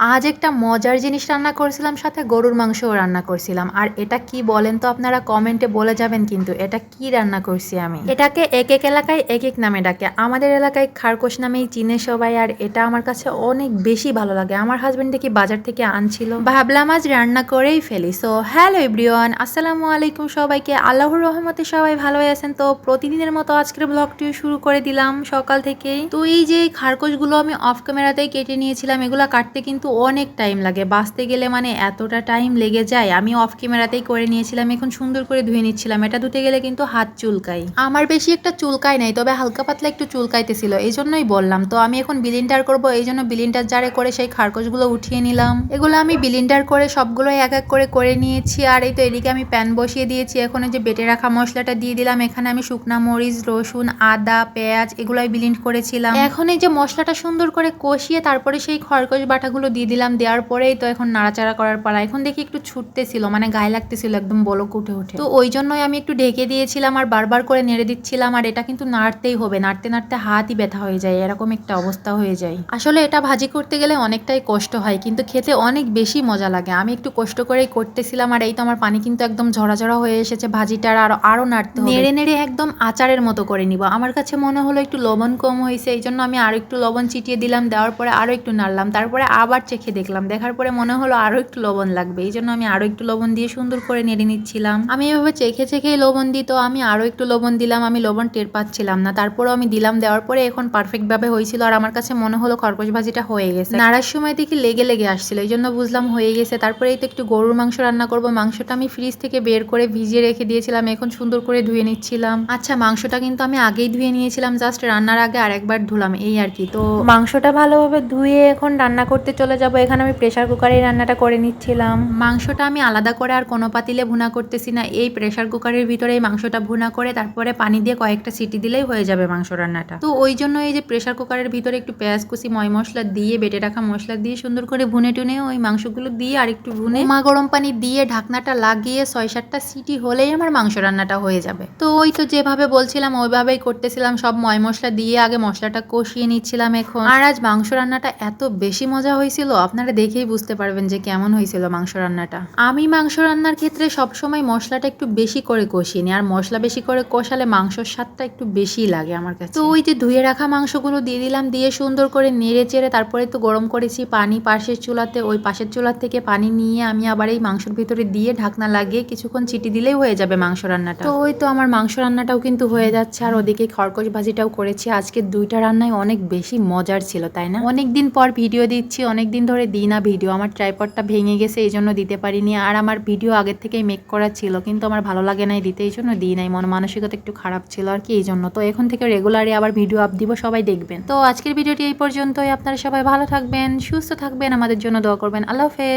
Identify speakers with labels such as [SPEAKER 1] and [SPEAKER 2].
[SPEAKER 1] আজ একটা মজার জিনিস রান্না করেছিলাম সাথে, গরুর মাংসও রান্না করছিলাম। আর এটা কি বলেন তো আপনারা কমেন্টে বলে যাবেন কিন্তু, এটা কি রান্না করছি আমি? এটাকে এক এক এলাকায় এক এক নামে ডাকে। আমাদের এলাকায় খারকোশ নামেই চিনে সবাই, আর এটা আমার কাছে অনেক বেশি ভালো লাগে। আমার হাজব্যান্ড দেখি বাজার থেকে আনছিল? ভাবলাম আজ রান্না করেই ফেলি। সো হ্যালো এভরিওয়ান আসসালামু আলাইকুম সবাইকে। আল্লাহর রহমতে সবাই ভালো আছেন। তো প্রতিদিনের মতো আজকের ব্লগটিও শুরু করে দিলাম সকাল থেকেই। তো এই যে খারকোশগুলো আমি অফ ক্যামেরাতেই কেটে নিয়েছিলাম, এগুলো কাটতে কিন্তু অনেক টাইম লাগে। বাঁচতে গেলে মানে এতটা টাইম লেগে যায়। আমি অফ ক্যামেরাতেই করে নিয়েছিলাম এখন সুন্দর করে ধুয়ে নিচ্ছিলাম। এটা ধুতে গেলে কিন্তু হাত চুলকাই আমার বেশি একটা চুলকায় নাই তবে হালকা পাতলা একটু চুলকাইতেছিল এই জন্যই বললাম। তো আমি এখন বিলিন্ডার করব এই জন্য বিলিন্ডার জারে করে সেই খারকোশগুলো উঠিয়ে নিলাম। এগুলো আমি বিলিন্ডার করে সবগুলো এক এক করে করে নিয়েছি আর এই তো এদিকে আমি প্যান বসিয়ে দিয়েছি। এখন যে বেটে রাখা মশলাটা দিয়ে দিলাম এখানে আমি শুকনা মরিচ রসুন আদা পেঁয়াজ এগুলোই বিলিন্ড করেছিলাম। এখন এই যে মশলাটা সুন্দর করে কষিয়ে তারপরে সেই খরকশ বাটাগুলো দিয়ে দিলাম, দেওয়ার পরেই তো এখন নাড়াচাড়া করার পালা। এখন দেখি একটু ছুটতেছিল মানে গায়ে লাগতেছিল, একদম বলক উঠে উঠে। তো ওই জন্যই আমি একটু ঢেকে দিয়েছিলাম আর বারবার করে নেড়ে দিচ্ছিলাম, আর এটা কিন্তু নাড়তেই হবে। নাড়তে নাড়তে হাতই ব্যথা হয়ে যায়, এরকম একটা অবস্থা হয়ে যায়। আসলে এটা ভাজি করতে গেলে অনেকটাই কষ্ট হয়, কিন্তু খেতে অনেক বেশি মজা লাগে। আমি একটু কষ্ট করেই করতেছিলাম, আর এই তো আমার পানি কিন্তু একদম ঝরা ঝরা হয়ে এসেছে, ভাজিটার আর আরও নাড়তে নেড়ে নেড়ে একদম আচারের মতো করে নিব। আমার কাছে মনে হলো একটু লবণ কম হয়েছে, এই জন্য আমি আরও একটু লবণ চিটিয়ে দিলাম, দেওয়ার পরে আরও একটু নাড়লাম। তারপরে আবার চেখে দেখলাম। দেখার পরে মনে হলো আরও একটু লবণ লাগবে। এই জন্য আমি আরও একটু লবণ দিয়ে সুন্দর করে নেড়ে নিচ্ছিলাম। আমি এভাবে চেখে চেখেই লবণ দিই তো আমি আরও একটু লবণ দিলাম। আমি লবণ টের পাচ্ছিলাম না। তারপরেও আমি দিলাম। দেওয়ার পরে এখন পারফেক্ট ভাবে হয়েছিল। আর আমার কাছে মনে হলো খরগোশ ভাজিটা হয়ে গেছে। নাড়ার সময় দেখি লেগে লেগে আসছিল। এই জন্য বুঝলাম হয়ে গেছে। তারপরে এই তো একটু গরুর মাংস রান্না করব। মাংসটা আমি ফ্রিজ থেকে বের করে ভিজিয়ে রেখে দিয়েছিলাম। এখন সুন্দর করে ধুয়ে নিচ্ছিলাম। আচ্ছা মাংসটা কিন্তু আমি আগেই ধুয়ে নিয়েছিলাম। জাস্ট রান্নার আগে আরেকবার ধুলাম। এই আর কি। তো মাংসটা ভালোভাবে ধুয়ে এখন রান্না করতে চলে যাব, এখানে আমি প্রেসার কুকারেই রান্নাটা করে নিচ্ছিলাম। মাংসটা আমি আলাদা করে আর কোনো পাতিলে ভুনা করতেছি না। এই প্রেসার কুকারের ভিতরে এই মাংসটা ভুনা করে তারপরে পানি দিয়ে কয়েকটা সিটি দিলেই হয়ে যাবে মাংস রান্নাটা। তো ওই জন্য এই যে প্রেসার কুকারের ভিতরে একটু পেঁয়াজ, কুচি, ময় মশলা দিয়ে, বেটে রাখা মশলা দিয়ে সুন্দর করে ভুনে টুনে ওই মাংসগুলো দিয়ে আর একটু ভুনে মা গরম পানি দিয়ে ঢাকনাটা লাগিয়ে ছয় সাতটা সিটি হলেই আমার মাংস রান্নাটা হয়ে যাবে। তো ওই তো যেভাবে বলছিলাম, ওইভাবেই করতেছিলাম। সব ময় মশলা দিয়ে আগে মশলাটা কষিয়ে নিচ্ছিলাম এখন। আর আজ মাংস রান্নাটা এত বেশি মজা হয়েছিল আপনারা দেখেই বুঝতে পারবেন যে কেমন হয়েছিল মাংস রান্নাটা। আমি মাংস রান্নার ক্ষেত্রে সবসময় মশলাটা একটু বেশি করে কষিয়ে নিই আর মশলা বেশি করে কষালে মাংসর স্বাদটা একটু বেশি লাগে আমার কাছে। তো ওই যে ধুয়ে রাখা মাংসগুলো দিয়ে দিলাম, দিয়ে সুন্দর করে নেড়ে চেড়ে তারপরে তো গরম করেছি পানি পাশের চুলাতে, ওই পাশের চুলার থেকে পানি নিয়ে আমি আবার এই মাংসের ভিতরে দিয়ে ঢাকনা লাগিয়ে কিছুক্ষণ চিটি দিলেই হয়ে যাবে মাংস রান্নাটা। তো ওই তো আমার মাংস রান্নাটাও কিন্তু হয়ে যাচ্ছে, আর ওদিকে খরকশ ভাজিটাও করেছি। আজকে দুইটা রান্নায় অনেক বেশি মজার ছিল, তাই না? অনেক দিন পর ভিডিও দিচ্ছি অনেক দিন ধরে দিই না ভিডিও, আমার ট্রাইপডটা ভেঙে গেছে, এই জন্য দিতে পারিনি। আর আমার ভিডিও আগের থেকেই মেক করা ছিল, কিন্তু আমার ভালো লাগে নাই দিতে, এই জন্য দিই নাই। মন মানসিকতা একটু খারাপ ছিল আর কি, এই জন্য। তো এখন থেকে রেগুলারই আবার ভিডিও আপ দিব, সবাই দেখবেন। তো আজকের ভিডিওটি এই পর্যন্তই। আপনারা সবাই ভালো থাকবেন, সুস্থ থাকবেন, আমাদের জন্য দোয়া করবেন। আল্লাহ হাফেজ।